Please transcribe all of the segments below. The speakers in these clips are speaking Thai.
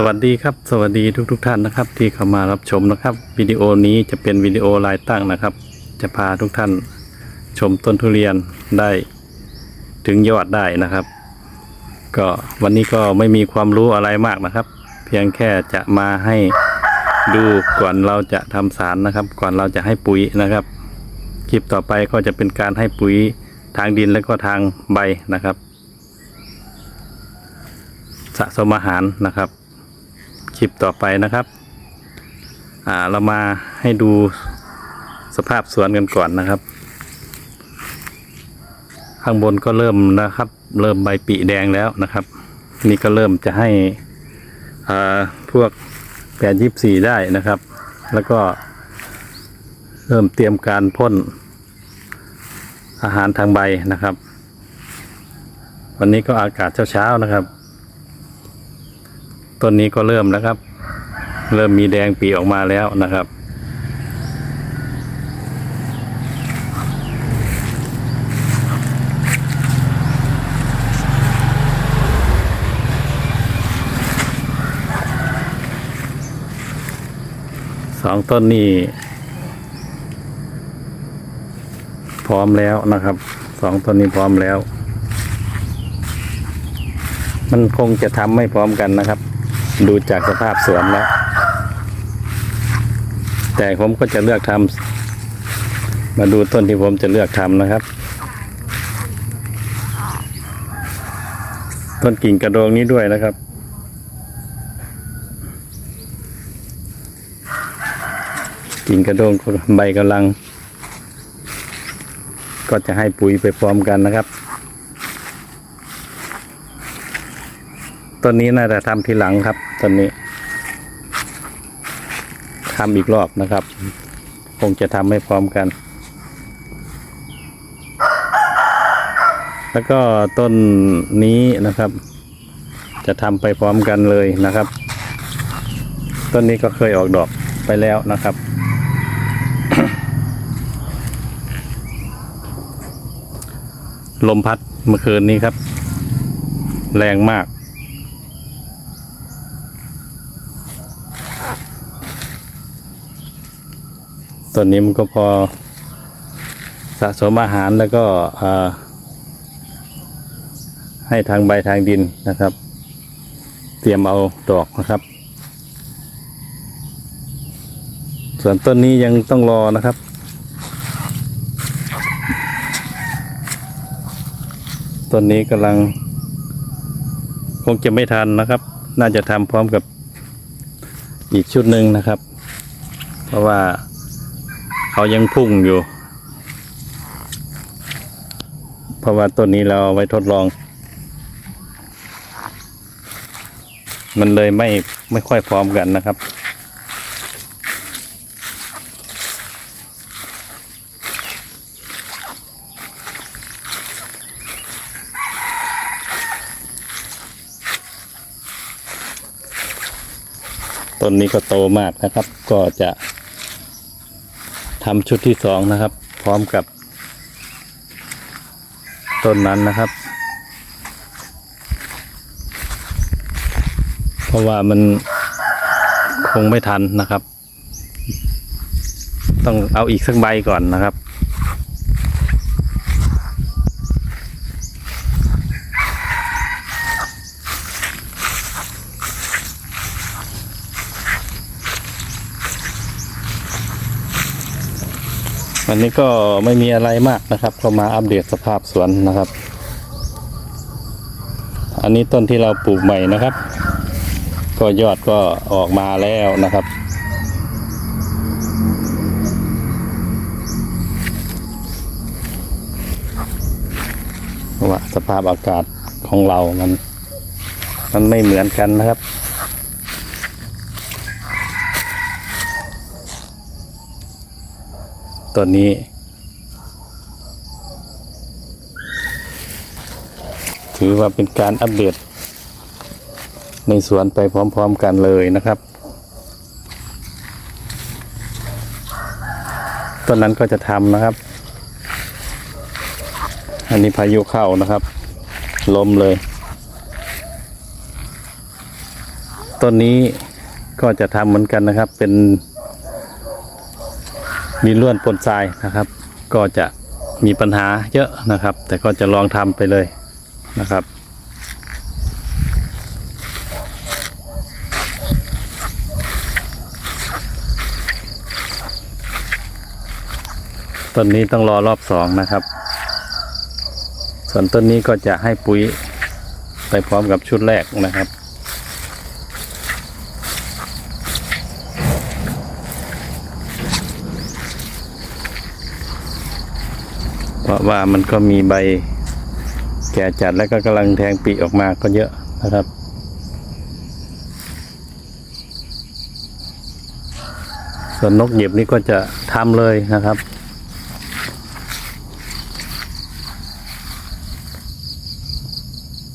สวัสดีครับ สวัสดีทุกทท่านนะครับ ที่เข้ามารับชมนะครับวิดีโอนี้จะเป็นวิดีโอลายตั้งนะครับ จะพาทุกท่านชมต้นทุเรียนได้ถึงยอดได้นะครับ ก็วันนี้ก็ไม่มีความรู้อะไรมากนะครับ เพียงแค่จะมาให้ดูก่อนเราจะทำสารนะครับ ก่อนเราจะให้ปุ๋ยนะครับ คลิปต่อไปก็จะเป็นการให้ปุ๋ยทางดินและก็ทางใบนะครับ สะสมอาหารนะครับ คลิปต่อไปนะครับ อ่าเรามาให้ดูสภาพสวนกันก่อนนะครับ ข้างบนก็เริ่มนะครับ เริ่มใบปีแดงแล้วนะครับ นี่ก็เริ่มจะให้อ่าพวกแปดยิบสี่ได้นะครับ แล้วก็เริ่มเตรียมการพ่นอาหารทางใบนะครับ วันนี้ก็อากาศเช้าๆนะครับ ต้นนี้ก็เริ่มแล้วครับ เริ่มมีแดงปีออกมาแล้วนะครับ สองต้นนี้พร้อมแล้วนะครับ สองต้นนี้พร้อมแล้ว มันคงจะทำไม่พร้อมกันนะครับ ดูจากสภาพสวนแล้ว แต่ผมก็จะเลือกทำมาดูต้นที่ผมจะเลือกทำนะครับ ต้นกิ่งกระโดงนี้ด้วยนะครับกิ่งกระโดงใบกำลัง ก็จะให้ปุ๋ยไปพร้อมกันนะครับ ต้นนี้น่าจะทำทีหลังครับต้นนี้ทำอีกรอบนะครับ คงจะทำไม่พร้อมกัน แล้วก็ต้นนี้นะครับ จะทำไปพร้อมกันเลยนะครับ ต้นนี้ก็เคยออกดอกไปแล้วนะครับลมพัดเมื่อคืนนี้ครับ แรงมาก ตัวนี้มันก็พอสะสมอาหารแล้วก็ให้ทางใบทางดินนะครับ เตรียมเอาดอกนะครับ ส่วนต้นนี้ยังต้องรอนะครับต้นนี้กำลัง คงจะไม่ทันนะครับ น่าจะทำพร้อมกับอีกชุดหนึ่งนะครับ เพราะว่า เขายังพุ่งอยู่ เพราะว่าต้นนี้เราเอาไว้ทดลอง มันเลยไม่ไม่ค่อยพร้อมกันนะครับต้นนี้ก็โตมากนะครับ ก็จะ ทำชุดที่สองนะครับ พร้อมกับ ต้นนั้นนะครับ เพราะว่ามันคงไม่ทันนะครับ ต้องเอาอีกสักใบก่อนนะครับ วันนี้ก็ไม่มีอะไรมากนะครับ ก็มาอัปเดตสภาพสวนนะครับ อันนี้ต้นที่เราปลูกใหม่นะครับ ก็ยอดก็ออกมาแล้วนะครับว่าสภาพอากาศของเรามัน มันไม่เหมือนกันนะครับ ตัวนี้ ถือว่าเป็นการอัปเดต ในสวนไปพร้อมๆกันเลยนะครับต้นนั้นก็จะทำนะครับ อันนี้พายุเข้านะครับ ลมเลย ต้นนี้ก็จะทำเหมือนกันนะครับ เป็น มีล้วนปนทรายนะครับ ก็จะมีปัญหาเยอะนะครับ แต่ก็จะลองทำไปเลยนะครับต้นนี้ต้องรอรอบสองนะครับ ส่วนต้นนี้ก็จะให้ปุ๋ยไปพร้อมกับชุดแรกนะครับ ราะว่ามันก็มีใบแก่จัดแล้วก็กำลังแทงปีออกมาก็เยอะนะครับ ส่วนนกเหยียบนี่ก็จะทำเลยนะครับ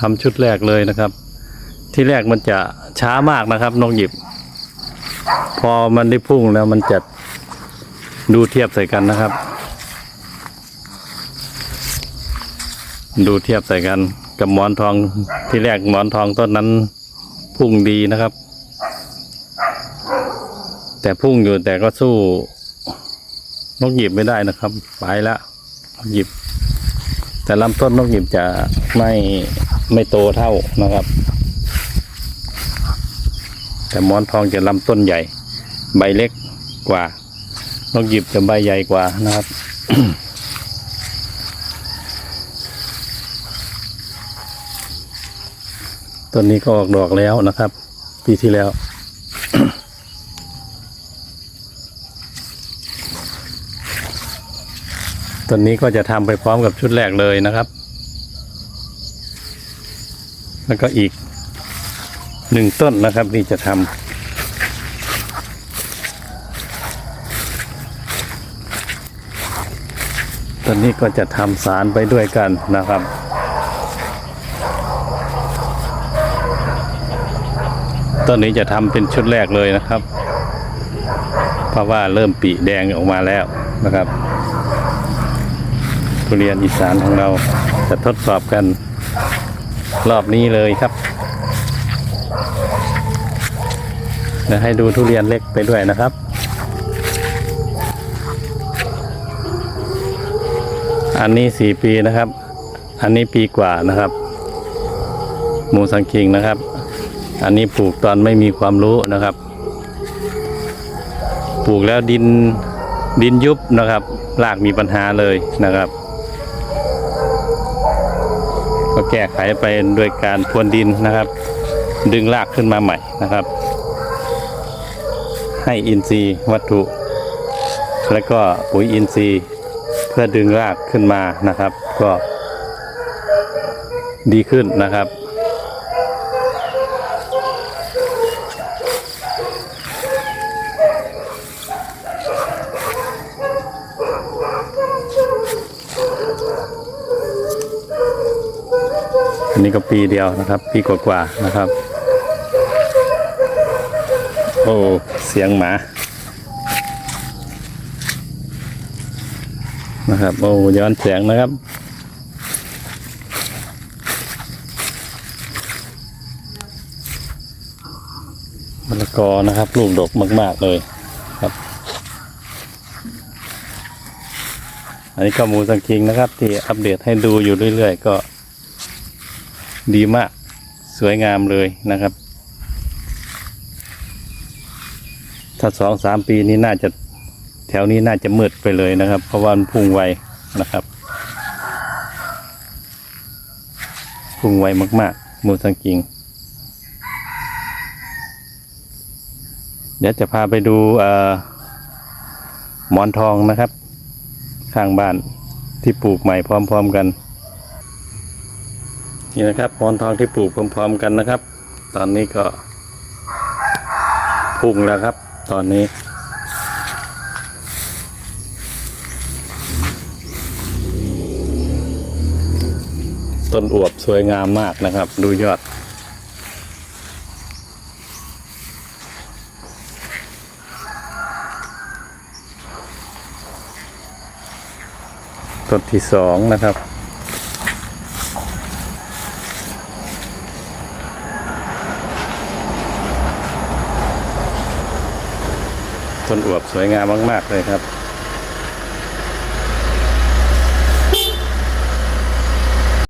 ทำชุดแรกเลยนะครับ ที่แรกมันจะช้ามากนะครับนกหยิบ พอมันได้พุ่งแล้วมันจะดูเทียบใส่กันนะครับ ดูเทียบใส่กันกับหมอนทองที่แรกหมอนทองต้นนั้นพุ่งดีนะครับ แต่พุ่งอยู่แต่ก็สู้นกหยิบไม่ได้นะครับ ไปละนกหยิบ แต่ลำต้นนกหยิบจะไม่ไม่โตเท่านะครับ แต่หมอนทองจะลำต้นใหญ่ ใบเล็กกว่านกหยิบจะใบใหญ่กว่านะครับ ต้นนี้ก็ออกดอกแล้วนะครับ ปีที่แล้ว ต้นนี้ก็จะทำไปพร้อมกับชุดแรกเลยนะครับ แล้วก็อีกหนึ่งต้นนะครับที่จะทำต้นนี้ก็จะทำสารไปด้วยกันนะครับ ต้นนี้จะทำเป็นชุดแรกเลยนะครับ เพราะว่าเริ่มปีแดงออกมาแล้วนะครับทุเรียนอีสานของเราจะทดสอบกันรอบนี้เลยครับเดี๋ยวให้ดูทุเรียนเล็กไปด้วยนะครับ อันนี้สี่ปีนะครับ อันนี้ปีกว่านะครับ หมูสังคิงนะครับ อันนี้ปลูกตอนไม่มีความรู้นะครับ ปลูกแล้วดินดินยุบนะครับรากมีปัญหาเลยนะครับ ก็แก้ไขไปด้วยการพรวนดินนะครับ ดึงรากขึ้นมาใหม่นะครับ ให้อินทรีย์วัตถุ แล้วก็ปุ๋ยอินทรีย์เพื่อดึงรากขึ้นมานะครับ ก็ดีขึ้นนะครับ อันนี้ก็ปีเดียวนะครับ ปีกว่าๆนะครับ โอ้ เสียงหมา นะครับ โอ้ย้อนเสียงนะครับมะละกอนะครับลูกดกมาก ๆ เลยครับ อันนี้ก็หมูสังคิงนะครับ ที่อัปเดตให้ดูอยู่เรื่อย ๆ ก็ ดีมาก สวยงามเลยนะครับ ถ้าสองสามปีนี้น่าจะแถวนี้น่าจะมืดไปเลยนะครับ เพราะว่ามันพุ่งไวนะครับ พุ่งไวมากๆมูสังกิง เดี๋ยวจะพาไปดูเอ่อหมอนทองนะครับ ข้างบ้านที่ปลูกใหม่พร้อม ๆ กัน นี่นะครับหมอนทองที่ปลูกพร้อมๆกันนะครับ ตอนนี้ก็พุ่งแล้วครับ ตอนนี้ ต้นอวบสวยงามมากนะครับ ดูยอด ต้นที่สองนะครับ ต้นอวบสวยงามมาก ๆ เลยครับ